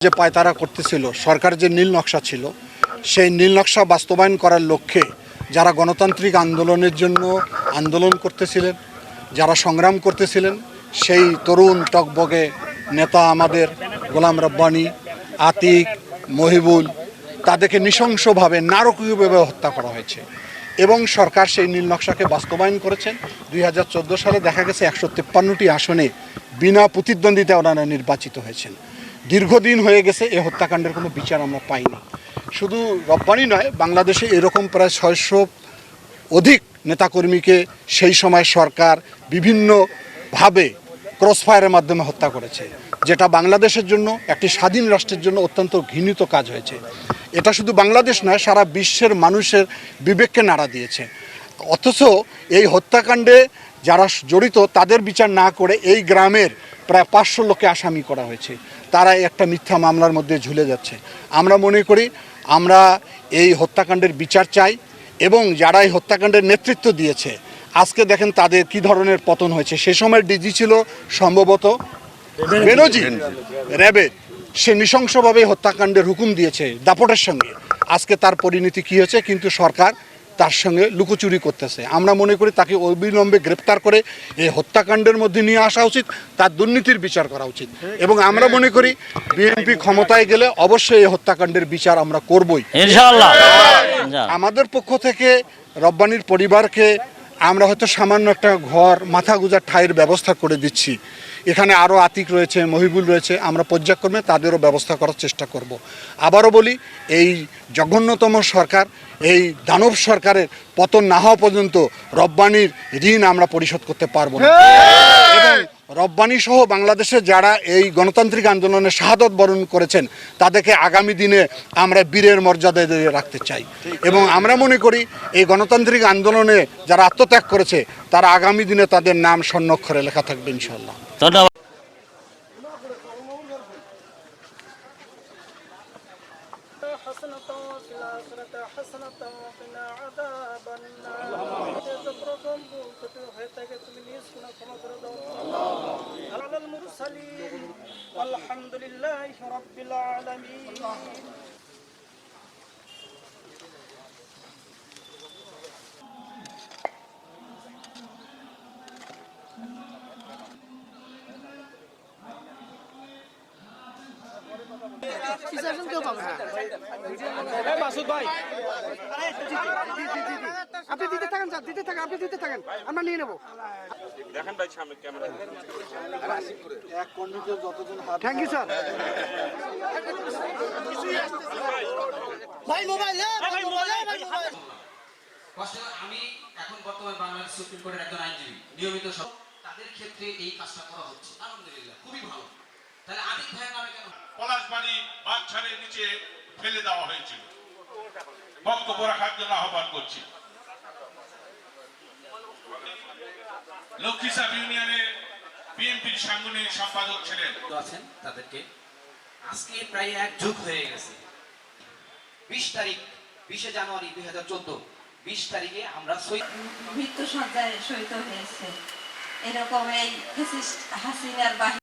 যে পায়তারা করতেছিল, সরকার যে নীল নকশা ছিল, সেই নীল নকশা বাস্তবায়ন করার লক্ষ্যে যারা গণতান্ত্রিক আন্দোলনের জন্য আন্দোলন করতেছিলেন, যারা সংগ্রাম করতেছিলেন, সেই তরুণ টকবগে নেতা আমাদের গোলাম রব্বানি, আতিক, মহিবুল, তাদেরকে নৃশংসভাবে, নারকীয়ভাবে হত্যা করা হয়েছে। এবং সরকার সেই নীল নকশাকে বাস্তবায়ন করেছেন। দুই সালে দেখা গেছে একশো আসনে বিনা প্রতিদ্বন্দ্বিতা ওনারা নির্বাচিত হয়েছেন। দীর্ঘদিন হয়ে গেছে, এই হত্যাকাণ্ডের কোনো বিচার আমরা পাইনি। শুধু রব্বানি নয়, বাংলাদেশে এরকম প্রায় ছয়শো অধিক নেতাকর্মীকে সেই সময় সরকার বিভিন্নভাবে ক্রসফায়ারের মাধ্যমে হত্যা করেছে, যেটা বাংলাদেশের জন্য, একটি স্বাধীন রাষ্ট্রের জন্য অত্যন্ত ঘৃণিত কাজ হয়েছে। এটা শুধু বাংলাদেশ নয়, সারা বিশ্বের মানুষের বিবেককে নাড়া দিয়েছে। অথচ এই হত্যাকাণ্ডে যারা জড়িত তাদের বিচার না করে এই গ্রামের প্রায় পাঁচশো লোককে আসামি করা হয়েছে। তারা একটা মিথ্যা মামলার মধ্যে ঝুলে যাচ্ছে। আমরা মনে করি, আমরা এই হত্যাকাণ্ডের বিচার চাই এবং যারা এই হত্যাকাণ্ডের নেতৃত্ব দিয়েছে, আজকে দেখেন তাদের কি ধরনের পতন হয়েছে। সে সময় ডিজি ছিল সম্ভবত বেনজি র্যাবের সে নৃশংসভাবে হত্যাকাণ্ডের হুকুম দিয়েছে দাপটের সঙ্গে। আজকে তার পরিণতি কি হয়েছে, কিন্তু সরকার তার সঙ্গে লুকোচুরি করতেছে। আমরা মনে করি তাকে অবিলম্বে গ্রেপ্তার করে এই হত্যাকাণ্ডের মধ্যে নিয়ে আসা উচিত তার দুর্নীতির বিচার করা উচিত। এবং আমরা মনে করি বিএনপি ক্ষমতায় গেলে অবশ্যই এই হত্যাকাণ্ডের বিচার আমরা করবই। আমাদের পক্ষ থেকে রব্বানির পরিবারকে আমরা হয়তো সামান্য একটা ঘর মাথা গুজার ঠাইয়ের ব্যবস্থা করে দিচ্ছি। এখানে আরও আতিক রয়েছে মহিবুল রয়েছে আমরা পর্যায়ক্রমে তাদেরও ব্যবস্থা করার চেষ্টা করব। আবারও বলি এই জঘন্যতম সরকার এই দানব সরকারের পতন না হওয়া পর্যন্ত রব্বানির ঋণ আমরা পরিশোধ করতে পারব না। এবং রব্বানি সহ বাংলাদেশে যারা এই গণতান্ত্রিক আন্দোলনে শাহাদত বরণ করেছেন তাদেরকে আগামী দিনে আমরা বীরের মর্যাদা দিয়ে রাখতে চাই। এবং আমরা মনে করি এই গণতান্ত্রিক আন্দোলনে যারা আত্মত্যাগ করেছে তারা আগামী দিনে তাদের নাম স্বর্ণক্ষরে লেখা থাকবে ইনশাল্লাহ ধন্যবাদ। হাসনাতা ওয়া কিনা আযাবান নার ত্রুটি হয়ে থাকে তুমি নিজ গুনাহ ক্ষমা করে দাও আল্লাহ আলাল মুরসালিন আলহামদুলিল্লাহি রাব্বিল আলামিন Siz arzın diyor baba. Masud ভাই। আপনি দিতে থাকেন স্যার দিতে থাকেন আপনি দিতে থাকেন। আমরা নিয়ে নেব। দেখেন ভাই সামনে ক্যামেরা। এক কন্ডিটর যতজন থ্যাংক ইউ স্যার ভাই হ্যাঁ, মোবাইল ভাই মোবাইল। ভাই মোবাইল। আমি এখন বর্তমান বাংলাদেশ সুপ্রিম কোর্টের একজন আইনজীবী। নিয়মিত সব তাদের ক্ষেত্রে এই কাজটা করা হচ্ছে। আলহামদুলিল্লাহ খুবই ভালো। তাহলে আদিক ভাইয়ের নামে কেন? পলাশবাড়ি বাচ্চারের নিচে ফেলে দেওয়া হয়েছিল। বক্তব্য রাখার জন্য আহ্বান করছি। লক্ষ্মী সাব ইউনিয়নের বিএনপির সাংগঠনিক সম্পাদক ছিলেন। আছেন তাদেরকে। আজকে প্রায় এক যুগ হয়ে গেছে। বিশ তারিখ বিশে জানুয়ারি দুই হাজার চোদ্দ বিশ তারিখে আমরা মৃত্যু সজ্জায় শহীদ হয়েছে। এরকম এই হাসিনার বাহিনী